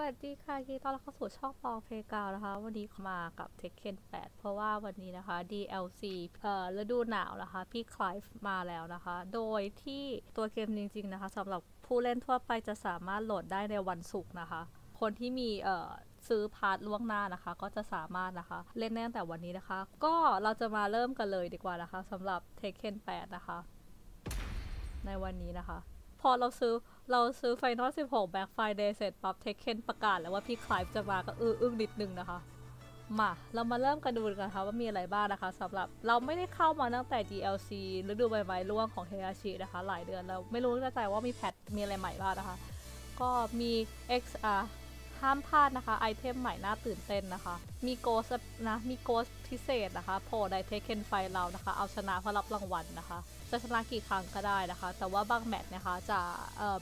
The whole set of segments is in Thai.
วัสดีค่ะยินดีต้อนรับเข้าสู่ช่องปองเพลกาวนะคะ วันนี้มากับ Tekken 8เพราะว่าวันนี้นะคะ DLC เอ่อฤดูหนาวนะคะ พี่คลายมาแล้วนะคะ โดยที่ตัวเกมจริง ๆ นะคะสำหรับผู้เล่นทั่วไปจะสามารถโหลดได้ในวันศุกร์นะคะ คนที่มีเอ่อซื้อพาร์ทล่วงหน้านะคะ ก็จะสามารถนะคะ เล่นได้ตั้งแต่วันนี้นะคะ ก็เราจะมาเริ่มกันเลยดีกว่านะคะสำหรับ Tekken 8นะคะ ในวันนี้นะคะ อเราซื้อเราซื้อ Final 16 Black Friday เสร็จปั๊บเทคเคนประกาศแล้วว่าพี่คลายจะมาก็อื้ออึ้งนิดนึงนะคะ มาเรามาเริ่มกันดูกันค่ะว่ามีอะไรบ้างนะคะสำหรับเราไม่ได้เข้ามาตั้งแต่ DLC ฤดูใบไม้ร่วงของเฮราชินะคะ หลายเดือนแล้ว ไม่รู้แน่ใจว่ามีแพทมีอะไรใหม่บ้างนะคะ ก็มี XR ห้ามพลาดนะคะ ไอเทมใหม่น่าตื่นเต้นนะคะ มีโกสนะมีโกสพิเศษนะคะโผล่ในเทคเคนไฟเรานะคะ เอาชนะเพื่อรับรางวัลนะคะ จะชนะกี่ครั้งก็ได้นะคะ แต่ว่าบางแมตช์นะคะจะ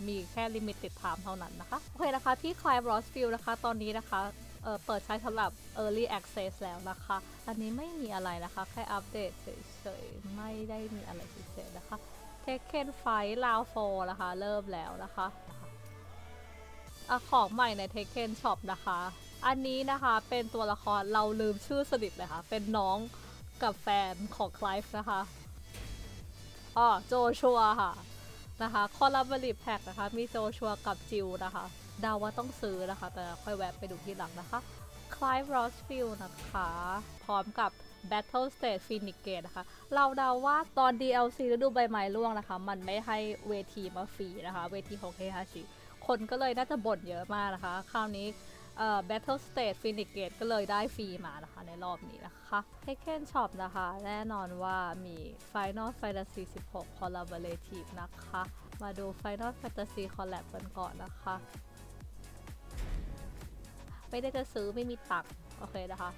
มีแค่ลิมิตติดไทม์เท่านั้นนะคะ โอเคนะคะพี่คลายบรอสฟิลนะคะ ตอนนี้นะคะเเปิดใช้สำหรับ Early Access แล้วนะคะ อันนี้ไม่มีอะไรนะคะ แค่อัปเดตเฉยๆ ไม่ได้มีอะไรพิเศษนะคะเทคเคนไฟลาวโฟนะคะ เริ่มแล้วนะคะ อของใหม่ใน Tekken Shop นะคะ อันนี้นะคะเป็นตัวละครเราลืมชื่อสนิทเลยค่ะ เป็นน้องกับแฟนของคลายฟ์นะคะอ๋อโจชัวค่ะนะคะคอลลาบริแพ็กนะคะ มีโจชัวกับจิวนะคะดาว่าต้องซื้อนะคะ แต่ค่อยแวะไปดูทีหลังนะคะคลายรอสฟิลนะคะ พร้อมกับ Battle Stage Phoenix Gate นะคะ เราเดาว่าตอน DLC ฤดูใบไม้ร่วงนะคะ มันไม่ให้เวทีมาฟรีนะคะ เวทีของเคฮาชิ คนก็เลยน่าจะบ่นเยอะมากนะคะ คราวนี้เอ่อ Battle Stage Phoenix Gate ก็เลยได้ฟรีมานะคะในรอบนี้นะคะ Tekken Shop นะคะ แน่นอนว่ามี Final Fantasy 16 Collaborative นะคะ มาดู Final Fantasy Collab กันก่อนนะคะ ไม่ได้จะซื้อไม่มีตังค์โอเคนะคะ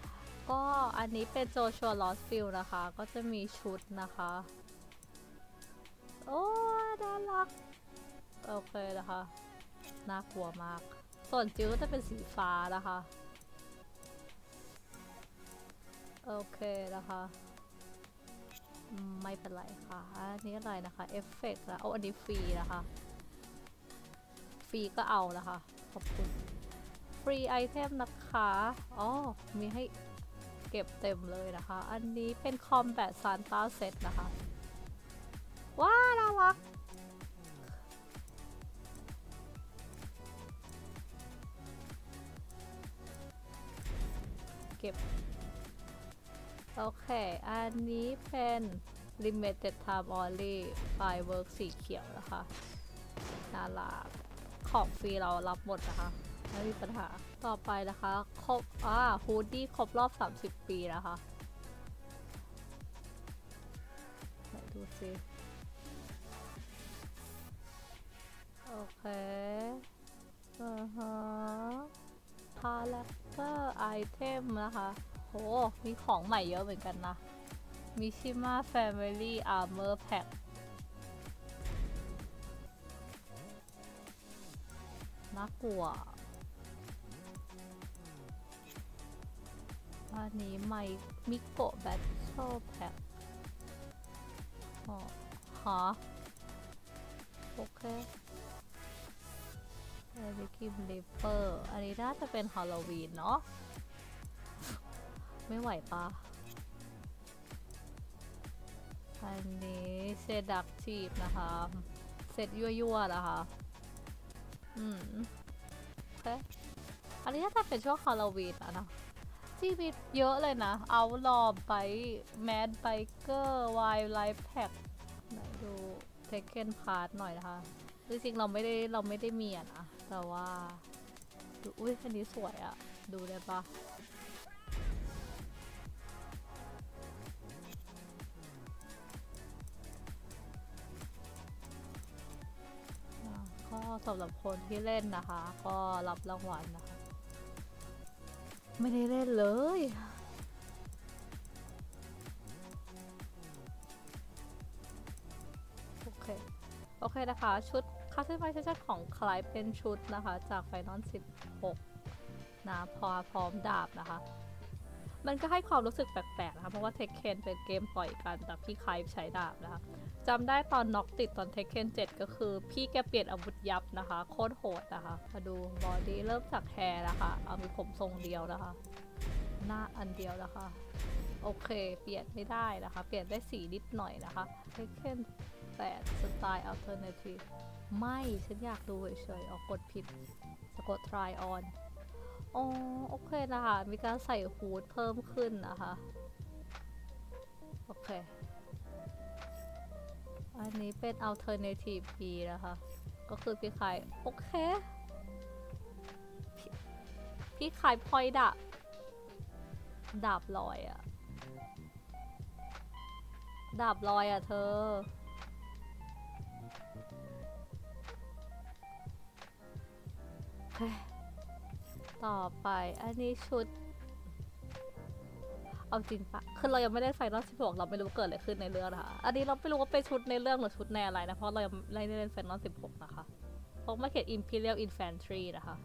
ก็อันนี้เป็นโจชัวลอสฟิลนะคะ ก็จะมีชุดนะคะ โอ้ยน่ารัก โอเคนะคะ น่ากลัวมาก ส่วนจิวก็จะเป็นสีฟ้านะคะ โอเคนะคะไม่เป็นไรค่ะ อันนี้อะไรนะคะเอฟเฟกต์ละโอ้อันนี้ฟรีนะคะ ฟรีก็เอานะคะ ขอบคุณ ฟรีไอเทมนะคะ อ๋อ มีให้เก็บเต็มเลยนะคะ อันนี้เป็นคอมแบทซานต้าเซตนะคะ ว้าน่ารัก ก็บ โอเค อันนี้เป็น limited time only firework สีเขียวนะคะน่ารักของฟรีเรารับหมดนะคะไม่มีปัญหา ต่อไปนะคะครบอ่าฮูดดี้ครบรอบ 30 ปีนะคะไหนดูสิโอเคอือฮะคาแรค เตอร์ไอเทมนะคะ โห มีของใหม่เยอะเหมือนกันนะ มิชิม a แฟมิลี่อาร์เมอร์แพ็คน่ากลัว อันนี้ไมมิโกะแบทเทิลแพ็คอ๋อฮะ เอริกิมลิปเปอร์อันนี้น่าจะเป็นฮาโลวีนเนาะไม่ไหวปะอันนี้เซดักทีฟนะคะเสร็จยั่วๆนะคะอืมโอเคอันนี้น่าจะเป็นช่วงฮาโลวีนแล้วนะที่มีเยอะเลยนะ เอาลอไบแมดไบเกอร์ไวไลฟ์แพ็คไหนดูเทคเคนพาร์ทหน่อยนะคะ จริงๆเราไม่ได้เราไม่ได้มีอะนะ แต่ว่าดูอุ้ยอันนี้สวยอะดูได้ปะก็สำหรับคนที่เล่นนะคะ ก็รับรางวัลนะคะ ไม่ได้เล่นเลยโอเค โอเคนะคะ ชุด คัสตอมไมเซชันของคลายเป็นชุดนะคะ จากไฟนอล16 นะพอพร้อมดาบนะคะ มันก็ให้ความรู้สึกแปลกๆนะคะ เพราะว่าเทคเคนเป็นเกมปล่อยกันแต่พี่คลายใช้ดาบนะคะจำได้ตอนน็อกติดตอนเทคเคน7ก็คือ พี่แกเปลี่ยนอาวุธยับนะคะ โคตรโหดนะคะ มาดูบอดี้เริ่มจากแฮร์นะคะ เอามีผมทรงเดียวนะคะ หน้าอันเดียวนะคะ โอเค เปลี่ยนไม่ได้นะคะ เปลี่ยนได้สีนิดหน่อยนะคะเทคเคน 8 สไตล์อัลเทอร์เนทีฟไม่ ฉันอยากดูเฉยๆออกกดผิด สะกด try on อ๋อ โอเคนะคะ มีการใส่ฮูดเพิ่มขึ้นนะคะ โอเค อันนี้เป็น alternative B นะคะ ก็คือพี่ขายโอเค พี่พี่ขายพลอยดาบดาบลอยอะดาบลอยอะเธอ ต่อไป อันนี้ชุด เอาจริงปะคือเรายังไม่ได้ไฟนอล16เราไม่รู้เกิดอะไรขึ้นในเรื่องนะคะอันนี้เราไม่รู้ว่าเป็นชุดในเรื่องหรือชุดในอะไรนะ เพราะเรายังไม่ได้เล่นไฟนอล16นะคะเพราะมาเขียน Imperial Infantry นะคะ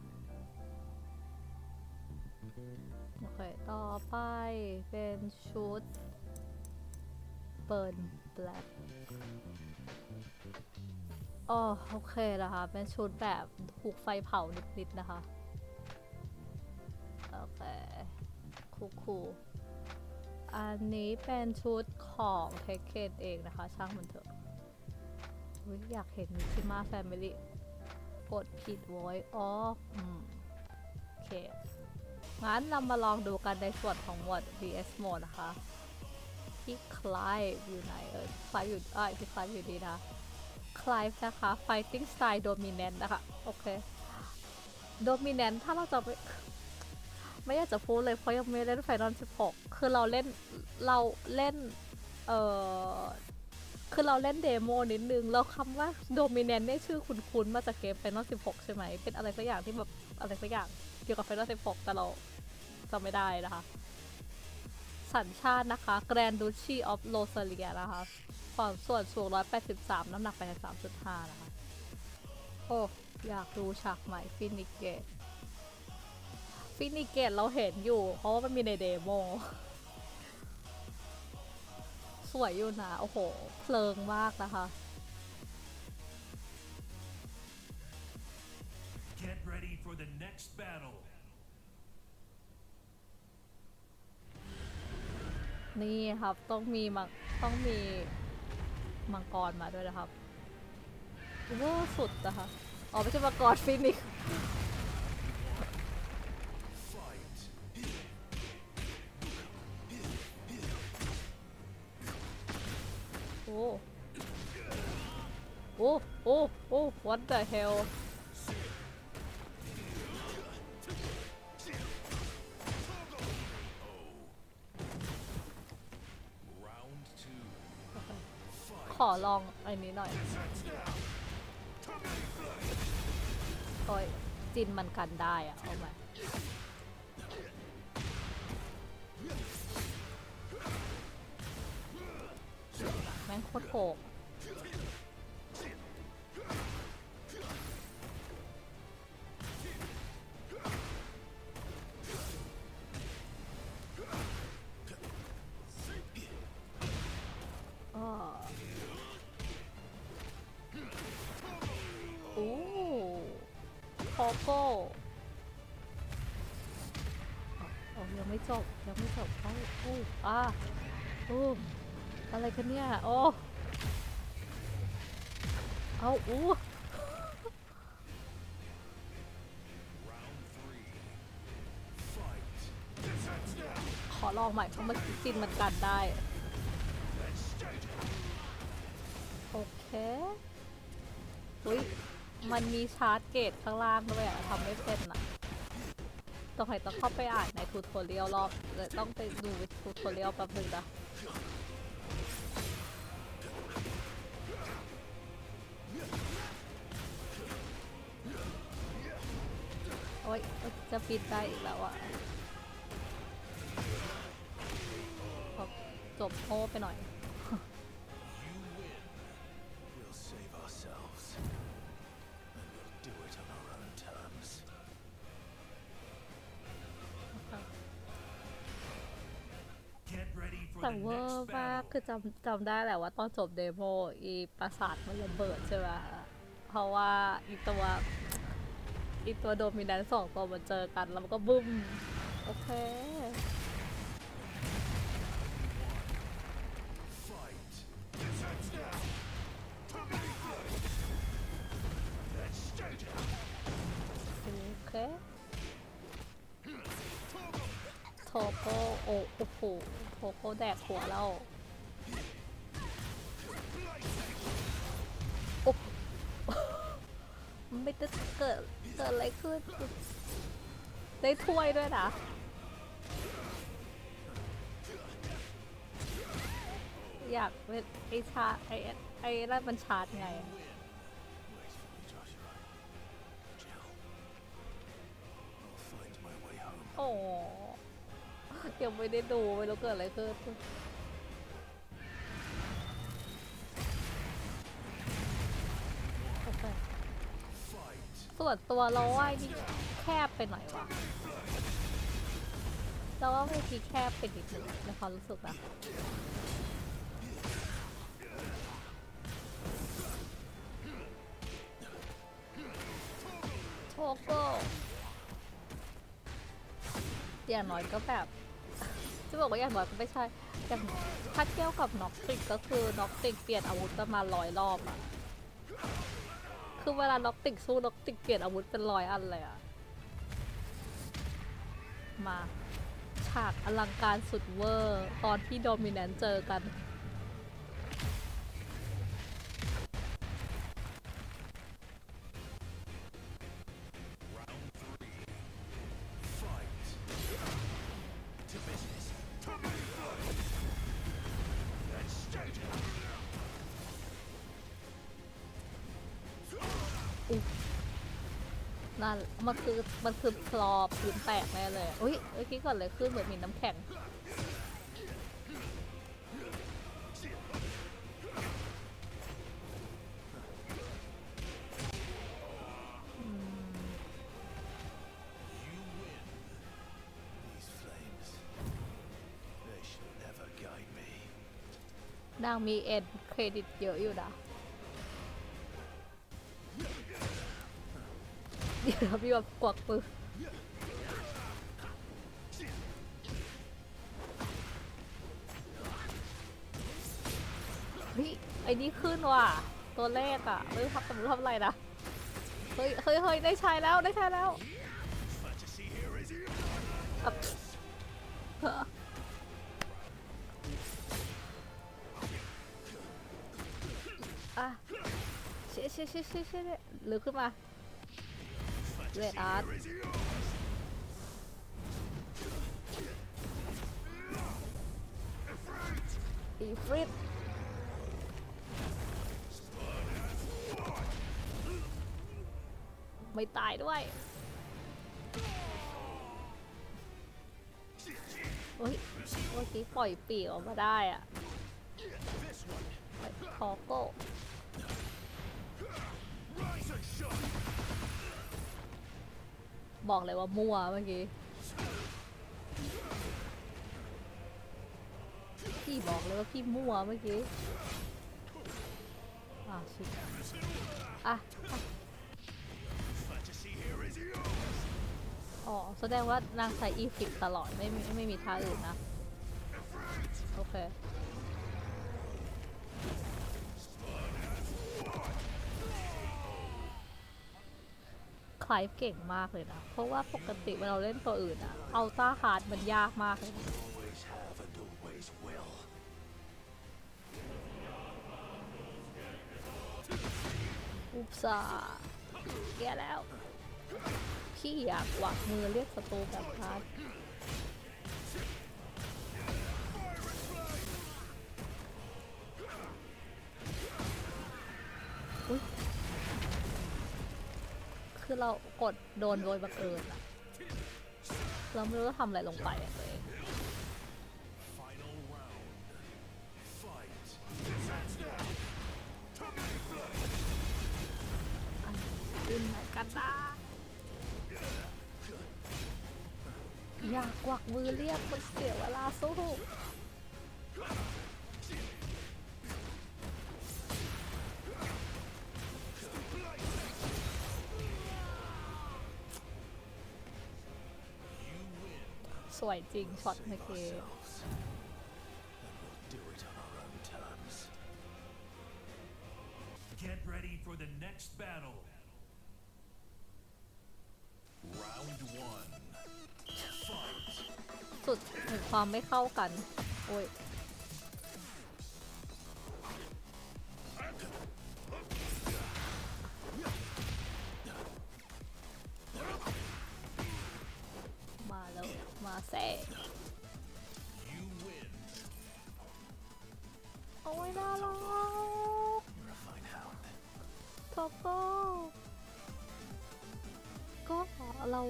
โอเค ต่อไปเป็นชุด Burn Black อ๋อโอเคนะคะ เป็นชุดแบบถูกไฟเผานิดๆนะคะ โอเคคูคูลๆอันนี้เป็นชุดของเทคเคนเองนะคะ ช่างมันเถอะอยากเห็นมิชิมาแฟมิลี่กดผิดโว้ยอ๋ออืมโอเค งั้นเรามาลองดูกันในส่วนของหมวด VS Mode นะคะ พี่คลายอยู่ไหนเอ่ยคลายอยู่อ่าพี่คลายอยู่ดีนะ คลายนะคะ Fighting Style Dominant นะคะโอเค Dominant ถ้าเราจะไม่ไม่อยากจะพูดเลยเพราะยังไม่เล่นไฟนอล16 คือเราเล่นเราเล่น เอ่อ คือเราเล่นเดโมนิดนึง แล้วคำว่า Dominant เนี่ยชื่อคุ้นๆ มาจากเกมไฟนอล16 ใช่ไหม เป็นอะไรสักอย่างที่แบบอะไรสักอย่างเกี่ยวกับไฟนอล16 แต่เราจำไม่ได้นะคะ สัญชาตินะคะ Grand Duchy of Rosalia นะคะ ความส่วนสูง 183 น้ำหนัก 83.5 นะคะ โอ้ อยากดูฉากใหม่ฟินิเกตฟินิเกตเราเห็นอยู่ เพราะว่ามันมีในเดโม สวยอยู่นะ โอ้โห เพลิงมากนะคะ Get ready for the next battle. นี่ครับ ต้องมีมังต้องมี มังกรมาด้วยนะครับเวอร์สุดนะคะอ๋อไม่ใช่มังกรฟินิกโอ้โอ้โอ้โอ้ what the hell อลองอันนี้หน่อยโอ้ยจินมันกันได้อะเอามาแม่งโคตรโหก ยังไม่จบยังไม่จบเอ้าอู้อ่าอู้อะไรกันเนี่ยโอ้เอาอู้ขอลองใหม่เพราะมื่อกี้จินมันกันได้ โอเคอุ้ยมันมีชาร์จเกตข้างล่างด้วยอะทำไม่เป็นอะ ต้องให้ต้องเข้าไปอ่านในทูทอเรียลรอบเลยต้องไปดูทูทอเรียลแป๊บนึงนะโอ๊ยจะปิดได้อีกแล้วอะจบโอ้ไปหน่อย แต่แต่เวอร์มากคือจำจำได้แหละว่าตอนจบเดโมอีปราสาทมันระเบิดใช่ไหมเพราะว่าอีตัวอีตัวโดมิแนนสองตัวมันเจอกัน แล้วมันก็บึ้ม โอเค โทโก้โอ้โหโทโก้แดกหัวเราโอ้ไม่ได้เกิดเกิดอะไรขึ้น ได้ถ้วยด้วยนะอยากเป็นไอชาไอไอนั่นมันชาร์จไง ยังไม่ได้ดูไม่รู้เกิดอะไรขึ้นส่วนตัวเราว่านี่แคบไปหน่อยวะเราว่าเวทีแคบไปนิดนึงในความรู้สึกนะโชโก้อย่างน้อยก็แบบ จะบอกว่าอย่างน้อยก็ไม่ใช่อย่างถ้าเทียวกับน็อกติกก็คือน็อกติกเปลี่ยนอาวุธประมาณร้อยรอบอะคือเวลาน็อกติกสู้น็อกติกเปลี่ยนอาวุธเป็นร้อยอันเลยอะมา ฉากอลังการสุดเวอร์ ตอนที่โดมิแนนเจอกัน นั่นมันคือมันคือพลอพื้นแตกแน่เลยอุ้ยเมื่อกี้ก่อนเลยขึ้นเหมือนมีน้ำแข็ง You win. These flames. They should never guide me. นางมีเอ็นเครดิตเยอะอยู่นะ เดี๋ยวมีแบบกวักมือเฮ้ยไอ้นี่ขึ้นว่ะ ตัวเลขอะไม่รู้ทำทำทำอะไรนะเฮ้ยเฮ้ยเฮ้ยได้ใช้แล้วได้ใช้แล้วอะเชี่ยเชี่ยเชี่ยเชี่ยเชี่ยหรือขึ้นมา เวทอาร์ตอีฟริตไม่ตายด้วยเฮ้ยเมื่อกี้ปล่อยปีกออกมาได้อะ บอกเลยว่ามั่วเมื่อกี้พี่บอกเลยว่าพี่มั่วเมื่อกี้อ่าชิบอะ,อะอ๋อแสดงว่านางใส่อีฟิกตลอดไม่มีไม่มีท่าอื่นนะ โอเค คลายเก่งมากเลยนะ เพราะว่าปกติเวลาเราเล่นตัวอื่นอะอัลต้าฮาร์ดมันยากมากเลยนะอุปสาแกแล้ว พี่อยากหวักมือเรียกศัตรูแบบฮาร์ด คือเรากดโดนโดยบังเอิญอะเราไม่รู้ว่าทำอะไรลงไปอะตัวเอง Final round. Fight. อันอื่นไหนกันนะอยากกวักมือเรียกมันเสียเวลาสู้ สวยจริงช็อตเมื่อ Save กี้ ourselves. Then we'll do it on our own terms. Get ready for the next battle. Round one. Fight. สุดแห่งความไม่เข้ากัน โอ้ย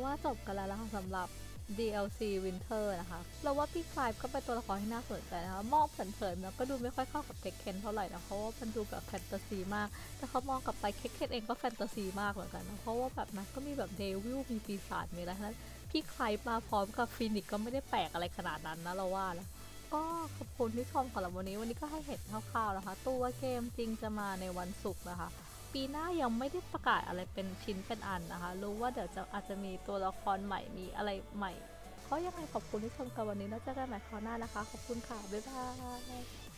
ว่าจบกันแล้วนะคะสำหรับ DLC Winter นะคะเราว่าพี่คลายก็เป็นตัวละครที่น่าสนใจนะคะมองเผินๆแล้วก็ดูไม่ค่อยเข้ากับเทคเคนเท่าไหร่นะเพราะว่ามันดูแบบแฟนตาซีมาก แต่เขามองกลับไปเทคเคนเองก็แฟนตาซีมากเหมือนกันนะเพราะว่าแบบนั้นก็มีแบบเดวิลมีปีศาจมีอะไรทั้งนั้นพี่คลายมาพร้อมกับฟินิกก็ไม่ได้แปลกอะไรขนาดนั้นนะเราว่านะก็ขอบคุณที่ชมสำหรับวันนี้วันนี้ก็ให้เห็นคร่าวๆนะคะ ตัวเกมจริงจะมาในวันศุกร์นะคะ ปีหน้ายังไม่ได้ประกาศอะไรเป็นชิ้นเป็นอันนะคะ รู้ว่าเดี๋ยวจะอาจจะมีตัวละครใหม่มีอะไรใหม่ก็ยังไงขอบคุณที่ชมกันวันนี้แล้วเจอกันใหม่คราวหน้านะคะ ขอบคุณค่ะ บ๊ายบาย